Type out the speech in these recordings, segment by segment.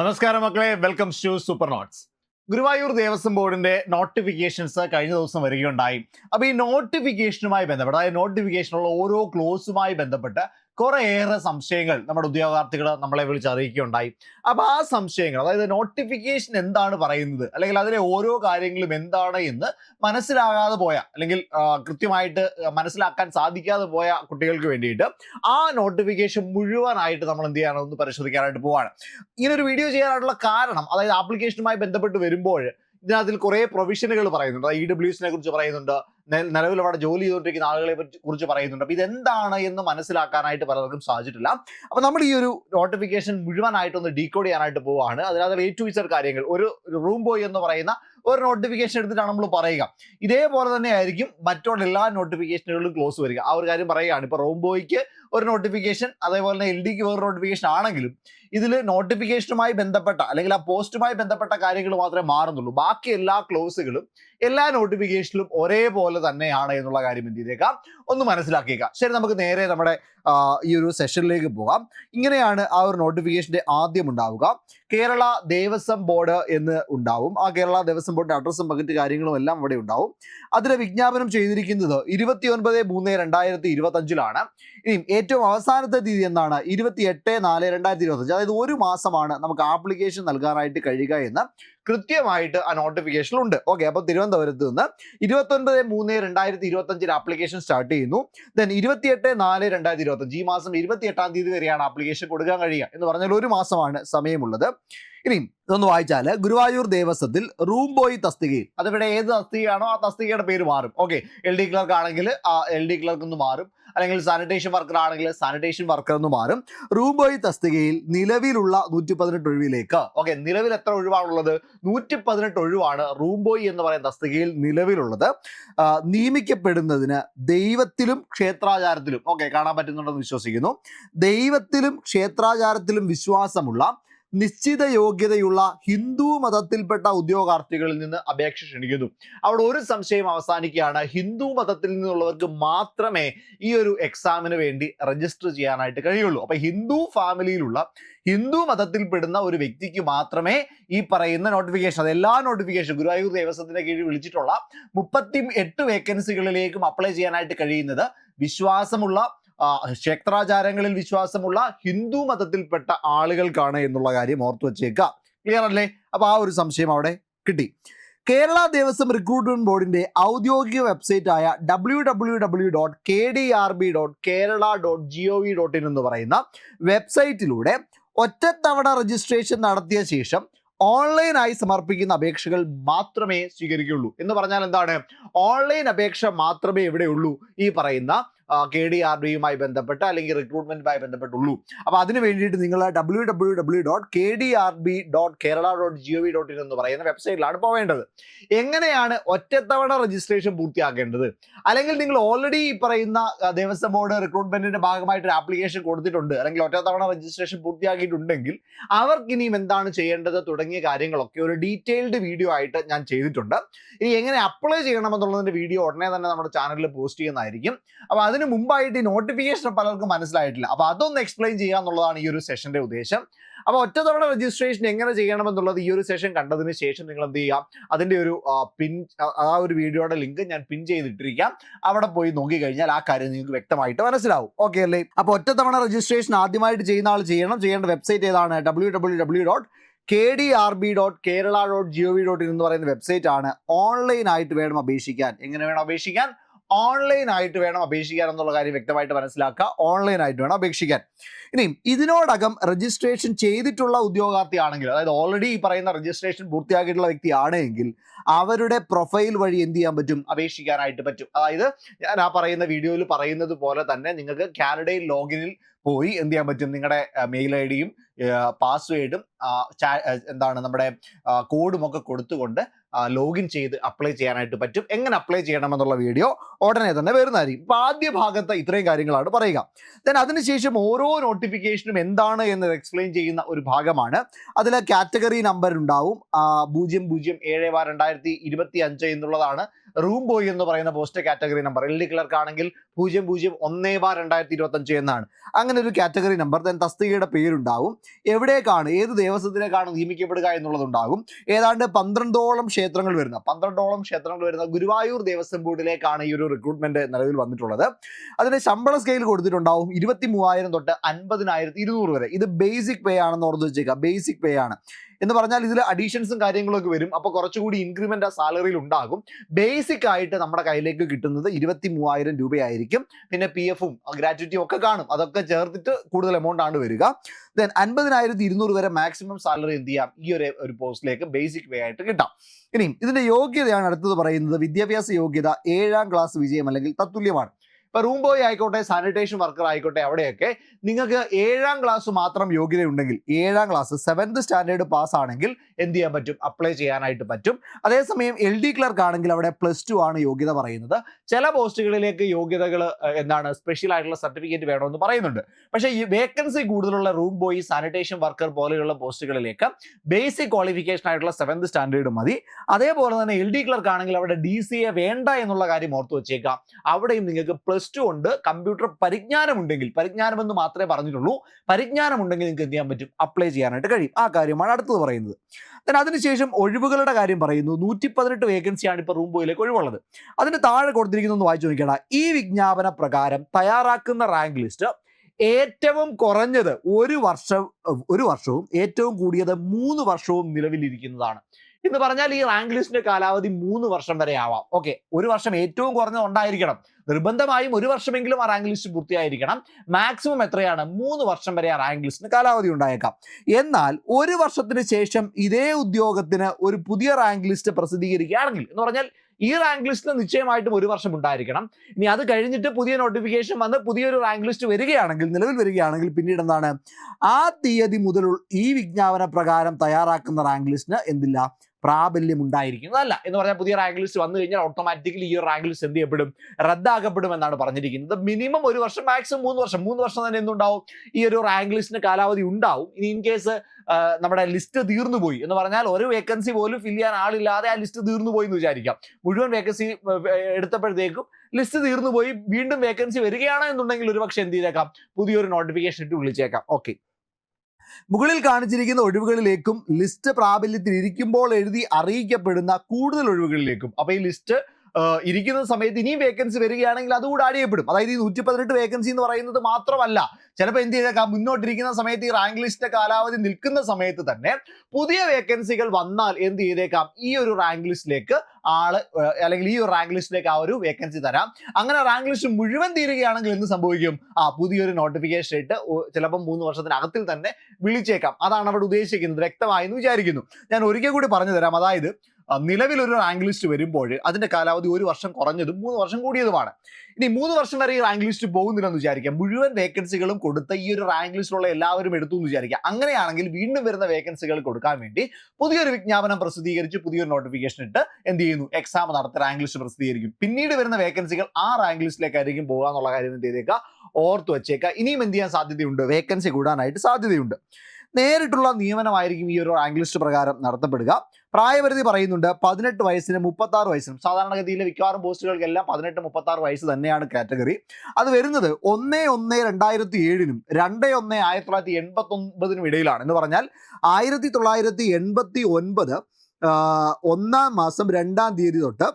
നമസ്കാരം മക്കളെ. Welcome to super notes Guruvayur Devaswom ബോർഡിന്റെ നോട്ടിഫിക്കേഷൻസ് കഴിഞ്ഞ ദിവസം വരികയുണ്ടായി. അപ്പൊ ഈ നോട്ടിഫിക്കേഷനുമായി ബന്ധപ്പെട്ട് അതായത് നോട്ടിഫിക്കേഷനുള്ള ഓരോ ക്ലോസുമായി ബന്ധപ്പെട്ട് കുറേയേറെ സംശയങ്ങൾ നമ്മുടെ ഉദ്യോഗാർത്ഥികൾ നമ്മളെ വിളിച്ച് അറിയിക്കുകയുണ്ടായി. അപ്പൊ ആ സംശയങ്ങൾ അതായത് നോട്ടിഫിക്കേഷൻ എന്താണ് പറയുന്നത്? അല്ലെങ്കിൽ അതിലെ ഓരോ കാര്യങ്ങളും എന്താണ് എന്ന് മനസ്സിലാകാതെ പോയ അല്ലെങ്കിൽ കൃത്യമായിട്ട് മനസ്സിലാക്കാൻ സാധിക്കാതെ പോയ കുട്ടികൾക്ക് വേണ്ടിയിട്ട് ആ നോട്ടിഫിക്കേഷൻ മുഴുവനായിട്ട് നമ്മൾ എന്ത് ചെയ്യണം ഒന്ന് പരിശോധിക്കാനായിട്ട് പോവാണ്. ഇങ്ങനൊരു വീഡിയോ ചെയ്യാനായിട്ടുള്ള കാരണം അതായത് ആപ്ലിക്കേഷനുമായി ബന്ധപ്പെട്ട് വരുമ്പോൾ ഇതിനകത്തിൽ കുറേ പ്രൊവിഷനുകൾ പറയുന്നുണ്ട്. ഇ ഡബ്ല്യൂസിനെ കുറിച്ച് പറയുന്നുണ്ട്. നിലവിൽ അവിടെ ജോലി ചെയ്തുകൊണ്ടിരിക്കുന്ന ആളുകളെ കുറിച്ച് പറയുന്നുണ്ട്. അപ്പൊ ഇതെന്താണ് എന്ന് മനസ്സിലാക്കാനായിട്ട് പലർക്കും സാധിച്ചിട്ടില്ല. അപ്പൊ നമ്മൾ ഈ ഒരു നോട്ടിഫിക്കേഷൻ മുഴുവനായിട്ടൊന്ന് ഡീകോഡ് ചെയ്യാനായിട്ട് പോവുകയാണ് അതിനകത്ത് എ ടു ഇസഡ് കാര്യങ്ങൾ. ഒരു റൂം ബോയ് എന്ന് പറയുന്ന ഒരു നോട്ടിഫിക്കേഷൻ എടുത്തിട്ടാണ് നമ്മൾ പറയുക. ഇതേപോലെ തന്നെ ആയിരിക്കും മറ്റുള്ള എല്ലാ നോട്ടിഫിക്കേഷനുകളിലും ക്ലോസ് വരിക. ആ ഒരു കാര്യം പറയുകയാണ്. ഇപ്പൊ റൂം ബോയ്ക്ക് ഒരു നോട്ടിഫിക്കേഷൻ അതേപോലെ തന്നെ എൽ ഡിക്ക് വേറെ നോട്ടിഫിക്കേഷൻ ആണെങ്കിലും ഇതിൽ നോട്ടിഫിക്കേഷനുമായി ബന്ധപ്പെട്ട അല്ലെങ്കിൽ ആ പോസ്റ്റുമായി ബന്ധപ്പെട്ട കാര്യങ്ങൾ മാത്രമേ മാറുന്നുള്ളൂ. ബാക്കി എല്ലാ ക്ലോസുകളും എല്ലാ നോട്ടിഫിക്കേഷനിലും ഒരേപോലെ തന്നെയാണ് എന്നുള്ള കാര്യം എന്ത് ചെയ്തേക്കാം? ഒന്ന് മനസ്സിലാക്കിയേക്കാം. ശരി നമുക്ക് നേരെ നമ്മുടെ ഈ ഒരു സെഷനിലേക്ക് പോകാം. ഇങ്ങനെയാണ് ആ ഒരു നോട്ടിഫിക്കേഷന്റെ ആദ്യം ഉണ്ടാവുക. കേരള ദേവസ്വം ബോർഡ് എന്ന് ഉണ്ടാവും. ആ കേരള ദേവസ്വം ബോർഡിന്റെ അഡ്രസ്സും പകിറ്റ് കാര്യങ്ങളും എല്ലാം അവിടെ ഉണ്ടാവും. അതിന് വിജ്ഞാപനം ചെയ്തിരിക്കുന്നത് ഇരുപത്തി ഒൻപത് മൂന്ന് രണ്ടായിരത്തി ഇരുപത്തി അഞ്ചിലാണ് ഇനിയും ഏറ്റവും അവസാനത്തെ തീയതി എന്നാണ് ഇരുപത്തി എട്ട് നാല് രണ്ടായിരത്തി ഇരുപത്തഞ്ച് അതായത് ഒരു മാസമാണ് നമുക്ക് ആപ്ലിക്കേഷൻ നൽകാനായിട്ട് കഴിയുക എന്ന് കൃത്യമായിട്ട് ആ നോട്ടിഫിക്കേഷൻ ഉണ്ട്. ഓക്കെ അപ്പോൾ തിരുവനന്തപുരത്ത് നിന്ന് ഇരുപത്തൊൻപത് മൂന്ന് രണ്ടായിരത്തി ഇരുപത്തി അഞ്ചിൽ ആപ്ലിക്കേഷൻ സ്റ്റാർട്ട് ചെയ്യുന്നു. ദെൻ ഇരുപത്തിയെട്ട് നാല് രണ്ടായിരത്തി ഇരുപത്തഞ്ച് ഈ മാസം ഇരുപത്തി എട്ടാം തീയതി വരെയാണ് ആപ്ലിക്കേഷൻ കൊടുക്കാൻ കഴിയുക എന്ന് പറഞ്ഞാൽ ഒരു മാസമാണ് സമയമുള്ളത്. ഇനിയും ഇതൊന്ന് വായിച്ചാൽ ഗുരുവായൂർ ദേവസ്വത്തിൽ റൂം ബോയ് തസ്തികയിൽ അതിവിടെ ഏത് തസ്തികയാണോ ആ തസ്തികയുടെ പേര് മാറും. ഓക്കെ എൽ ഡി ക്ലർക്ക് ആണെങ്കിൽ ആ എൽ ഡി ക്ലർക്ക് എന്ന് മാറും. അല്ലെങ്കിൽ സാനിറ്റേഷൻ വർക്കർ ആണെങ്കിൽ സാനിറ്റേഷൻ വർക്കർ എന്ന് മാറും. റൂം ബോയ് തസ്തികയിൽ നിലവിലുള്ള നൂറ്റി പതിനെട്ട് ഒഴിവിലേക്ക്. ഓക്കെ നിലവിൽ എത്ര ഒഴിവാണുള്ളത്? നൂറ്റി പതിനെട്ട് ഒഴിവാണ് റൂം ബോയ് എന്ന് പറയുന്ന തസ്തികയിൽ നിലവിലുള്ളത്. നിയമിക്കപ്പെടുന്നതിന് ദൈവത്തിലും ക്ഷേത്രാചാരത്തിലും. ഓക്കെ കാണാൻ പറ്റുന്നുണ്ടെന്ന് വിശ്വസിക്കുന്നു. ദൈവത്തിലും ക്ഷേത്രാചാരത്തിലും വിശ്വാസമുള്ള നിശ്ചിത യോഗ്യതയുള്ള ഹിന്ദു മതത്തിൽപ്പെട്ട ഉദ്യോഗാർത്ഥികളിൽ നിന്ന് അപേക്ഷ ക്ഷണിക്കുന്നു. അവിടെ ഒരു സംശയം അവസാനിക്കുകയാണ്. ഹിന്ദു മതത്തിൽ നിന്നുള്ളവർക്ക് മാത്രമേ ഈ ഒരു എക്സാമിന് വേണ്ടി രജിസ്റ്റർ ചെയ്യാനായിട്ട് കഴിയുള്ളൂ. അപ്പൊ ഹിന്ദു ഫാമിലിയിലുള്ള ഹിന്ദു മതത്തിൽപ്പെടുന്ന ഒരു വ്യക്തിക്ക് മാത്രമേ ഈ പറയുന്ന നോട്ടിഫിക്കേഷൻ അത് എല്ലാ നോട്ടിഫിക്കേഷൻ ഗുരുവായൂർ ദേവസ്വത്തിന്റെ കീഴിൽ വിളിച്ചിട്ടുള്ള മുപ്പത്തി എട്ട് വേക്കൻസികളിലേക്കും അപ്ലൈ ചെയ്യാനായിട്ട് കഴിയുന്നത് വിശ്വാസമുള്ള ക്ഷേത്രാചാരങ്ങളിൽ വിശ്വാസമുള്ള ഹിന്ദു മതത്തിൽപ്പെട്ട ആളുകൾക്കാണ് എന്നുള്ള കാര്യം ഓർത്തു വച്ചേക്കാം. ക്ലിയർ അല്ലേ? അപ്പൊ ആ ഒരു സംശയം അവിടെ കിട്ടി. കേരള ദേവസ്വം റിക്രൂട്ട്മെന്റ് ബോർഡിന്റെ ഔദ്യോഗിക വെബ്സൈറ്റ് ആയ W W W dot K D R B dot Kerala dot G O V dot in എന്ന് പറയുന്ന വെബ്സൈറ്റിലൂടെ ഒറ്റത്തവണ രജിസ്ട്രേഷൻ നടത്തിയ ശേഷം ഓൺലൈനായി സമർപ്പിക്കുന്ന അപേക്ഷകൾ മാത്രമേ സ്വീകരിക്കുള്ളൂ. എന്ന് പറഞ്ഞാൽ എന്താണ്? ഓൺലൈൻ അപേക്ഷ മാത്രമേ ഇവിടെയുള്ളൂ. ഈ പറയുന്ന കെ ഡി ആർ ഡിയുമായി ബന്ധപ്പെട്ട് അല്ലെങ്കിൽ റിക്രൂട്ട്മെന്റുമായി ബന്ധപ്പെട്ടുള്ളൂ. അപ്പൊ അതിന് വേണ്ടിയിട്ട് നിങ്ങൾ W W W dot K D R B dot Kerala dot G O V dot in എന്ന് പറയുന്ന വെബ്സൈറ്റിലാണ് പോവേണ്ടത്. എങ്ങനെയാണ് ഒറ്റത്തവണ രജിസ്ട്രേഷൻ പൂർത്തിയാക്കേണ്ടത്? അല്ലെങ്കിൽ നിങ്ങൾ ഓൾറെഡി ഈ പറയുന്ന ദേവസ്വം ബോർഡ് റിക്രൂട്ട്മെന്റിന്റെ ഭാഗമായിട്ട് ഒരു ആപ്ലിക്കേഷൻ കൊടുത്തിട്ടുണ്ട്. അല്ലെങ്കിൽ ഒറ്റത്തവണ രജിസ്ട്രേഷൻ പൂർത്തിയാക്കിയിട്ടുണ്ടെങ്കിൽ അവർക്ക് ഇനിയും എന്താണ് ചെയ്യേണ്ടത് തുടങ്ങിയ കാര്യങ്ങളൊക്കെ ഒരു ഡീറ്റെയിൽഡ് വീഡിയോ ആയിട്ട് ഞാൻ ചെയ്തിട്ടുണ്ട്. ഇനി എങ്ങനെ അപ്ലൈ ചെയ്യണമെന്നുള്ളതിന്റെ വീഡിയോ ഉടനെ തന്നെ നമ്മുടെ ചാനലിൽ പോസ്റ്റ് ചെയ്യുന്നതായിരിക്കും. അപ്പൊ അതിന് മുമ്പായിട്ട് ഈ നോട്ടിഫിക്കേഷൻ പലർക്കും മനസ്സിലായിട്ടില്ല. അപ്പൊ അതൊന്ന് എക്സ്പ്ലെയിൻ ചെയ്യുക എന്നുള്ളതാണ് ഈ ഒരു സെഷന്റെ ഉദ്ദേശം. അപ്പൊ ഒറ്റത്തവണ രജിസ്ട്രേഷൻ എങ്ങനെ ചെയ്യണമെന്നുള്ളത് ഈ ഒരു സെഷൻ കണ്ടതിന് ശേഷം നിങ്ങൾ എന്ത് ചെയ്യാം? അതിന്റെ ഒരു പിൻ ആ ഒരു വീഡിയോയുടെ ലിങ്ക് ഞാൻ പിൻ ചെയ്തിട്ടിരിക്കാം. അവിടെ പോയി നോക്കിക്കഴിഞ്ഞാൽ ആ കാര്യം നിങ്ങൾക്ക് വ്യക്തമായിട്ട് മനസ്സിലാവും. ഓക്കെ അല്ലേ? അപ്പൊ ഒറ്റത്തവണ രജിസ്ട്രേഷൻ ആദ്യമായിട്ട് ചെയ്യുന്ന ആൾ ചെയ്യണം. ചെയ്യേണ്ട വെബ്സൈറ്റ് ഏതാണ്? W W W dot K D R B dot Kerala dot G O V dot in എന്ന് പറയുന്ന വെബ്സൈറ്റ് ആണ്. ഓൺലൈനായിട്ട് വേണം അപേക്ഷിക്കാൻ. എങ്ങനെ വേണം അപേക്ഷിക്കാൻ? ഓൺലൈൻ ആയിട്ട് വേണം അപേക്ഷിക്കാൻ എന്നുള്ള കാര്യം വ്യക്തമായിട്ട് മനസ്സിലാക്കുക. ഓൺലൈൻ ആയിട്ട് വേണം അപേക്ഷിക്കാൻ. ഇനിയും ഇതിനോടകം രജിസ്ട്രേഷൻ ചെയ്തിട്ടുള്ള ഉദ്യോഗാർത്ഥി ആണെങ്കിൽ അതായത് ഓൾറെഡി ഈ പറയുന്ന രജിസ്ട്രേഷൻ പൂർത്തിയാക്കിയിട്ടുള്ള വ്യക്തി ആണെങ്കിൽ അവരുടെ പ്രൊഫൈൽ വഴി എന്ത് ചെയ്യാൻ പറ്റും? അപേക്ഷിക്കാനായിട്ട് പറ്റും. അതായത് ഞാൻ ആ പറയുന്ന വീഡിയോയിൽ പറയുന്നത് പോലെ തന്നെ നിങ്ങൾക്ക് കാനഡയിൽ ലോഗിനിൽ പോയി എന്ത് ചെയ്യാൻ പറ്റും? നിങ്ങളുടെ മെയിൽ ഐ ഡിയും പാസ്വേഡും എന്താണ് നമ്മുടെ കോഡും ഒക്കെ കൊടുത്തുകൊണ്ട് ലോഗിൻ ചെയ്ത് അപ്ലൈ ചെയ്യാനായിട്ട് പറ്റും. എങ്ങനെ അപ്ലൈ ചെയ്യണമെന്നുള്ള വീഡിയോ ഉടനെ തന്നെ വരുന്നതായിരിക്കും. ഇപ്പോൾ ആദ്യ ഭാഗത്ത് ഇത്രയും കാര്യങ്ങളാണ് പറയുക. ദെൻ അതിനുശേഷം ഓരോ നോട്ടിഫിക്കേഷനും എന്താണ് എന്ന് എക്സ്പ്ലെയിൻ ചെയ്യുന്ന ഒരു ഭാഗമാണ്. അതിൽ കാറ്റഗറി നമ്പർ ഉണ്ടാവും. പൂജ്യം പൂജ്യം ഏഴ് രണ്ടായിരത്തി ഇരുപത്തി അഞ്ച് എന്നുള്ളതാണ് റൂം ബോയ് എന്ന് പറയുന്ന post category number L D clerk ആണെങ്കിൽ പൂജ്യം പൂജ്യം ഒന്നേ ബാർ രണ്ടായിരത്തി ഇരുപത്തഞ്ച് എന്നാണ്. അങ്ങനെ ഒരു കാറ്റഗറി നമ്പർ ദെൻ തസ്തികയുടെ പേരുണ്ടാവും. എവിടേക്കാണ്? ഏത് ദേവസ്വത്തിലേക്കാണ് നിയമിക്കപ്പെടുക എന്നുള്ളതുണ്ടാകും. ഏതാണ്ട് പന്ത്രണ്ടോളം ക്ഷേത്രങ്ങൾ വരുന്ന പന്ത്രണ്ടോളം ക്ഷേത്രങ്ങൾ വരുന്ന ഗുരുവായൂർ ദേവസ്വം ബോർഡിലേക്കാണ് ഈ ഒരു റിക്രൂട്ട്മെന്റ് നിലവിൽ വന്നിട്ടുള്ളത്. അതിന് ശമ്പള സ്കെയിൽ കൊടുത്തിട്ടുണ്ടാവും ഇരുപത്തി മൂവായിരം തൊട്ട് അൻപതിനായിരത്തി ഇരുന്നൂറ് വരെ. ഇത് ബേസിക് പേ ആണെന്ന് ഓർത്ത് വെച്ചേക്കുക. ബേസിക് പേ ആണ്. എന്ന് പറഞ്ഞാൽ ഇതിൽ അഡീഷൻസും കാര്യങ്ങളൊക്കെ വരും. അപ്പോൾ കുറച്ചുകൂടി ഇൻക്രിമെന്റ് ആ സാലറിയിൽ ഉണ്ടാകും. ബേസിക് ആയിട്ട് നമ്മുടെ കയ്യിലേക്ക് കിട്ടുന്നത് ഇരുപത്തി മൂവായിരം രൂപയായിരിക്കും. പിന്നെ പി എഫും ഗ്രാറ്റുവിറ്റിയും ഒക്കെ കാണും. അതൊക്കെ ചേർത്തിട്ട് കൂടുതൽ എമൗണ്ട് ആണ് വരിക. ദെൻ അൻപതിനായിരത്തി ഇരുന്നൂറ് വരെ മാക്സിമം സാലറി എന്ത് ചെയ്യാം? ഈ ഒരു ഒരു പോസ്റ്റിലേക്ക് ബേസിക് വേ ആയിട്ട് കിട്ടാം. ഇനിയും ഇതിന്റെ യോഗ്യതയാണ് അടുത്തത് പറയുന്നത്. വിദ്യാഭ്യാസ യോഗ്യത ഏഴാം ക്ലാസ് വിജയം അല്ലെങ്കിൽ തത്തുല്യമാണ്. ഇപ്പൊ റൂം ബോയ് ആയിക്കോട്ടെ സാനിറ്റേഷൻ വർക്കർ ആയിക്കോട്ടെ അവിടെയൊക്കെ നിങ്ങൾക്ക് ഏഴാം ക്ലാസ് മാത്രം യോഗ്യതയുണ്ടെങ്കിൽ ഏഴാം ക്ലാസ് സെവൻത് സ്റ്റാൻഡേർഡ് പാസ് ആണെങ്കിൽ എന്ത് ചെയ്യാൻ പറ്റും? അപ്ലൈ ചെയ്യാനായിട്ട് പറ്റും. അതേസമയം എൽ ഡി ക്ലർക്ക് ആണെങ്കിൽ അവിടെ പ്ലസ് ടു ആണ് യോഗ്യത പറയുന്നത്. ചില പോസ്റ്റുകളിലേക്ക് യോഗ്യതകൾ എന്താണ് സ്പെഷ്യൽ ആയിട്ടുള്ള സർട്ടിഫിക്കറ്റ് വേണമെന്ന് പറയുന്നുണ്ട്. പക്ഷേ ഈ വേക്കൻസി കൂടുതലുള്ള റൂം ബോയ് സാനിറ്റേഷൻ വർക്കർ പോലെയുള്ള പോസ്റ്റുകളിലേക്ക് ബേസിക് ക്വാളിഫിക്കേഷൻ ആയിട്ടുള്ള സെവൻത് സ്റ്റാൻഡേർഡ് മതി. അതേപോലെ തന്നെ എൽ ഡി ക്ലർക്ക് ആണെങ്കിൽ അവിടെ ഡി സി എ വേണ്ട എന്നുള്ള കാര്യം ഓർത്ത് വെച്ചേക്കാം. അവിടെയും നിങ്ങൾക്ക് പ്ലസ് ടു ഉണ്ട് കമ്പ്യൂട്ടർ പരിജ്ഞാനമുണ്ടെങ്കിൽ പരിജ്ഞാനമെന്ന് മാത്രമേ പറഞ്ഞിട്ടുള്ളൂ പരിജ്ഞാനമുണ്ടെങ്കിൽ നിങ്ങൾക്ക് എന്ത് ചെയ്യാൻ പറ്റും? അപ്ലൈ ചെയ്യാനായിട്ട് കഴിയും. ആ കാര്യമാണ് അടുത്തത് പറയുന്നത്. Then അതിനുശേഷം ഒഴിവുകളുടെ കാര്യം പറയുന്നു. നൂറ്റി പതിനെട്ട് വേക്കൻസിയാണ് ഇപ്പോൾ റൂം ബോയിലേക്ക് ഒഴിവുള്ളത്. അതിന് താഴെ കൊടുത്തിരിക്കുന്നു വായിച്ചു നോക്കിയാൽ ഈ വിജ്ഞാപന പ്രകാരം തയ്യാറാക്കുന്ന റാങ്ക് ലിസ്റ്റ് ഏറ്റവും കുറഞ്ഞത് ഒരു വർഷം ഒരു വർഷവും ഏറ്റവും കൂടിയത് മൂന്ന് വർഷവും നിലവിലിരിക്കുന്നതാണ്. എന്ന് പറഞ്ഞാൽ ഈ റാങ്ക് ലിസ്റ്റിന്റെ കാലാവധി മൂന്ന് വർഷം വരെ ആവാം. ഓക്കെ ഒരു വർഷം ഏറ്റവും കുറഞ്ഞത് ഉണ്ടായിരിക്കണം. നിർബന്ധമായും ഒരു വർഷമെങ്കിലും ആ റാങ്ക് ലിസ്റ്റ് പൂർത്തിയായിരിക്കണം. മാക്സിമം എത്രയാണ്? മൂന്ന് വർഷം വരെ ആ റാങ്ക് ലിസ്റ്റിന് കാലാവധി ഉണ്ടായേക്കാം. എന്നാൽ ഒരു വർഷത്തിന് ശേഷം ഇതേ ഉദ്യോഗത്തിന് ഒരു പുതിയ റാങ്ക് ലിസ്റ്റ് പ്രസിദ്ധീകരിക്കുകയാണെങ്കിൽ എന്ന് പറഞ്ഞാൽ ഈ റാങ്ക് ലിസ്റ്റ് നിശ്ചയമായിട്ടും ഒരു വർഷം ഉണ്ടായിരിക്കണം. ഇനി അത് കഴിഞ്ഞിട്ട് പുതിയ നോട്ടിഫിക്കേഷൻ വന്ന് പുതിയൊരു റാങ്ക് ലിസ്റ്റ് വരികയാണെങ്കിൽ നിലവിൽ വരികയാണെങ്കിൽ പിന്നീട് എന്താണ്? ആ തീയതി മുതൽ ഈ വിജ്ഞാപന പ്രകാരം തയ്യാറാക്കുന്ന റാങ്ക് ലിസ്റ്റിന് എന്തില്ല? പ്രാബല്യം ഉണ്ടായിരിക്കുന്നതല്ല എന്ന് പറഞ്ഞാൽ പുതിയ റാങ്ക് ലിസ്റ്റ് വന്നു കഴിഞ്ഞാൽ ഓട്ടോമാറ്റിക്കലി ഈ റാങ്ക് ലിസ്റ്റ് എന്ത് ചെയ്യപ്പെടും? റദ്ദാക്കപ്പെടും എന്നാണ് പറഞ്ഞിരിക്കുന്നത്. മിനിമം ഒരു വർഷം മാക്സിമം മൂന്ന് വർഷം. മൂന്ന് വർഷം തന്നെ എന്തുണ്ടാവും? ഈ ഒരു റാങ്ക് ലിസ്റ്റിന് കാലാവധി ഉണ്ടാവും. ഇനി ഇൻ കേസ് നമ്മുടെ ലിസ്റ്റ് തീർന്നു പോയി എന്ന് പറഞ്ഞാൽ ഒരു വേക്കൻസി പോലും ഫില്ല് ചെയ്യാൻ ആളില്ലാതെ ആ ലിസ്റ്റ് തീർന്നു പോയി എന്ന് വിചാരിക്കാം. മുഴുവൻ വേക്കൻസി എടുത്തപ്പോഴത്തേക്കും ലിസ്റ്റ് തീർന്നു പോയി. വീണ്ടും വേക്കൻസി വരികയാണ് എന്നുണ്ടെങ്കിൽ ഒരു പക്ഷേ എന്ത് ചെയ്തേക്കാം? പുതിയൊരു നോട്ടിഫിക്കേഷൻ ഇട്ട് വിളിച്ചേക്കാം. ഓക്കെ മുകളിൽ കാണിച്ചിരിക്കുന്ന ഒഴിവുകളിലേക്കും ലിസ്റ്റ് പ്രാബല്യത്തിൽ ഇരിക്കുമ്പോൾ എഴുതി അറിയിക്കപ്പെടുന്ന കൂടുതൽ ഒഴിവുകളിലേക്കും. അപ്പൊ ഈ ലിസ്റ്റ് ഇരിക്കുന്ന സമയത്ത് ഇനിയും വേക്കൻസി വരികയാണെങ്കിൽ അതുകൂടെ ആഡ് ചെയ്യപ്പെടും അതായത് ഈ നൂറ്റി പതിനെട്ട് വേക്കൻസി എന്ന് പറയുന്നത് മാത്രമല്ല ചിലപ്പോൾ എന്ത് ചെയ്തേക്കാം? മുന്നോട്ടിരിക്കുന്ന സമയത്ത് ഈ റാങ്ക് ലിസ്റ്റ് കാലാവധി നിൽക്കുന്ന സമയത്ത് തന്നെ പുതിയ വേക്കൻസികൾ വന്നാൽ എന്ത് ചെയ്തേക്കാം? ഈ ഒരു റാങ്ക് ലിസ്റ്റിലേക്ക് ആൾ അല്ലെങ്കിൽ ഈ ഒരു റാങ്ക് ലിസ്റ്റിലേക്ക് ആ ഒരു വേക്കൻസി തരാം. അങ്ങനെ റാങ്ക് ലിസ്റ്റ് മുഴുവൻ തീരുകയാണെങ്കിൽ എന്ത് സംഭവിക്കും? ആ പുതിയൊരു നോട്ടിഫിക്കേഷൻ ഇട്ട് ചിലപ്പോൾ മൂന്ന് വർഷത്തിനകത്തിൽ തന്നെ വിളിച്ചേക്കാം. അതാണ് അവിടെ ഉദ്ദേശിക്കുന്നത്. വ്യക്തമായെന്ന് വിചാരിക്കുന്നു. ഞാൻ ഒരിക്കൽ കൂടി പറഞ്ഞു തരാം. അതായത് ആ, ഒരു റാങ്ക് ലിസ്റ്റ് വരുമ്പോൾ അതിന്റെ കാലാവധി ഒരു വർഷം കുറഞ്ഞതും മൂന്ന് വർഷം കൂടിയതുമാണ്. ഇനി മൂന്ന് വർഷം വരെ ഈ റാങ്ക് ലിസ്റ്റ് പോകുന്നില്ലെന്ന് വിചാരിക്കാം. മുഴുവൻ വേക്കൻസികളും കൊടുത്ത ഈ ഒരു റാങ്ക് ലിസ്റ്റിലുള്ള എല്ലാവരും എടുത്തു എന്ന് വിചാരിക്കാം. അങ്ങനെയാണെങ്കിൽ വീണ്ടും വരുന്ന വേക്കൻസികൾ കൊടുക്കാൻ വേണ്ടി പുതിയൊരു വിജ്ഞാപനം പ്രസിദ്ധീകരിച്ച് പുതിയൊരു നോട്ടിഫിക്കേഷൻ ഇട്ട് എന്ത് ചെയ്യുന്നു? എക്സാം നടത്തി റാങ്ക് ലിസ്റ്റ് പ്രസിദ്ധീകരിക്കും. പിന്നീട് വരുന്ന വേക്കൻസികൾ ആ റാങ്ക് ലിസ്റ്റിലേക്കായിരിക്കും പോകുക എന്നുള്ള കാര്യം എന്ത് ചെയ്തേക്കുക ഓർത്ത് വെച്ചേക്കുക ഇനിയും എന്ത് ചെയ്യാൻ സാധ്യതയുണ്ട്? വേക്കൻസി കൂടാനായിട്ട് സാധ്യതയുണ്ട്. നേരിട്ടുള്ള നിയമനമായിരിക്കും ഈ ഒരു ആംഗ്ലിസ്റ്റ് പ്രകാരം നടത്തപ്പെടുക. പ്രായപരിധി പറയുന്നുണ്ട് പതിനെട്ട് വയസ്സിന് മുപ്പത്തി ആറ് വയസ്സിനും. സാധാരണഗതിയിലെ മിക്കവാറും പോസ്റ്റുകൾക്കെല്ലാം പതിനെട്ട് മുപ്പത്തി ആറ് വയസ്സ് തന്നെയാണ് കാറ്റഗറി അത് വരുന്നത് ഒന്ന് ഒന്ന് രണ്ടായിരത്തി ഏഴിനും രണ്ട് ഒന്ന് ആയിരത്തി തൊള്ളായിരത്തി എൺപത്തി ഒൻപതിനും ഇടയിലാണ്. എന്ന് പറഞ്ഞാൽ ആയിരത്തി തൊള്ളായിരത്തി എൺപത്തി ഒൻപത് ഒന്നാം മാസം രണ്ടാം തീയതി തൊട്ട്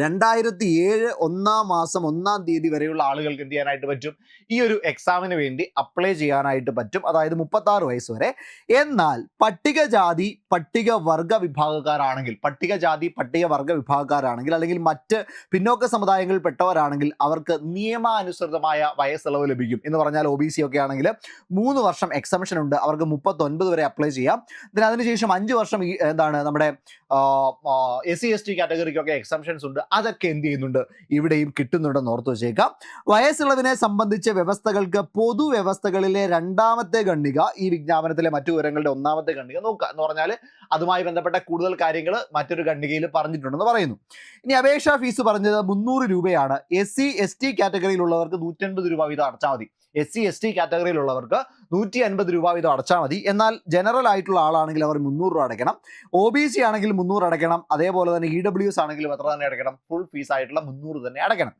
രണ്ടായിരത്തി ഏഴ് ഒന്നാം മാസം ഒന്നാം തീയതി വരെയുള്ള ആളുകൾക്ക് എന്ത് ചെയ്യാനായിട്ട് പറ്റും? ഈ ഒരു എക്സാമിന് വേണ്ടി അപ്ലൈ ചെയ്യാനായിട്ട് പറ്റും. അതായത് മുപ്പത്തി ആറ് വയസ്സ് വരെ. എന്നാൽ പട്ടികജാതി പട്ടികവർഗ വിഭാഗക്കാരാണെങ്കിൽ പട്ടികജാതി പട്ടികവർഗ വിഭാഗക്കാരാണെങ്കിൽ അല്ലെങ്കിൽ മറ്റ് പിന്നോക്ക സമുദായങ്ങളിൽ പെട്ടവരാണെങ്കിൽ അവർക്ക് നിയമാനുസൃതമായ വയസ്സിളവ് ലഭിക്കും. എന്ന് പറഞ്ഞാൽ ഒ ബി സി ഒക്കെ ആണെങ്കിൽ മൂന്ന് വർഷം എക്സംഷൻ ഉണ്ട്. അവർക്ക് മുപ്പത്തൊൻപത് വരെ അപ്ലൈ ചെയ്യാം. പിന്നെ അതിനുശേഷം അഞ്ച് വർഷം എന്താണ് നമ്മുടെ എസ് സി എസ് ടി കാറ്റഗറിക്കൊക്കെ എക്സംഷൻസ് ഉണ്ട്. അതൊക്കെ എന്ത് ചെയ്യുന്നുണ്ട്? ഇവിടെയും കിട്ടുന്നുണ്ടെന്ന് ഓർത്തു വെച്ചേക്കാം. വയസ്സുള്ളതിനെ സംബന്ധിച്ച വ്യവസ്ഥകൾക്ക് പൊതുവ്യവസ്ഥകളിലെ രണ്ടാമത്തെ ഖണ്ഡിക ഈ വിജ്ഞാപനത്തിലെ മറ്റു വിവരങ്ങളുടെ ഒന്നാമത്തെ ഖണ്ഡിക നോക്കുക. എന്ന് പറഞ്ഞാൽ അതുമായി ബന്ധപ്പെട്ട കൂടുതൽ കാര്യങ്ങൾ മറ്റൊരു ഖണ്ഡികയിൽ പറഞ്ഞിട്ടുണ്ടെന്ന് പറയുന്നു. ഇനി അപേക്ഷാ ഫീസ് പറഞ്ഞത് മുന്നൂറ് രൂപയാണ്. എസ് സി എസ് ടി കാറ്റഗറിയിലുള്ളവർക്ക് നൂറ്റൻപത് രൂപ വീതം അടച്ചാൽ മതി. എസ് സി എസ് ടി കാറ്റഗറിയിലുള്ളവർക്ക് നൂറ്റി അൻപത് രൂപ വീതം അടച്ചാൽ മതി. എന്നാൽ ജനറൽ ആയിട്ടുള്ള ആളാണെങ്കിൽ അവർ മുന്നൂറ് രൂപ അടയ്ക്കണം. ഒ ബി സി ആണെങ്കിൽ മുന്നൂറ് അടയ്ക്കണം. അതേപോലെ തന്നെ ഇ ഡബ്ല്യു എസ് ആണെങ്കിലും എത്ര തന്നെ അടയ്ക്കണം? ഫുൾ ഫീസ് ആയിട്ടുള്ള മുന്നൂറ് തന്നെ അടയ്ക്കണം.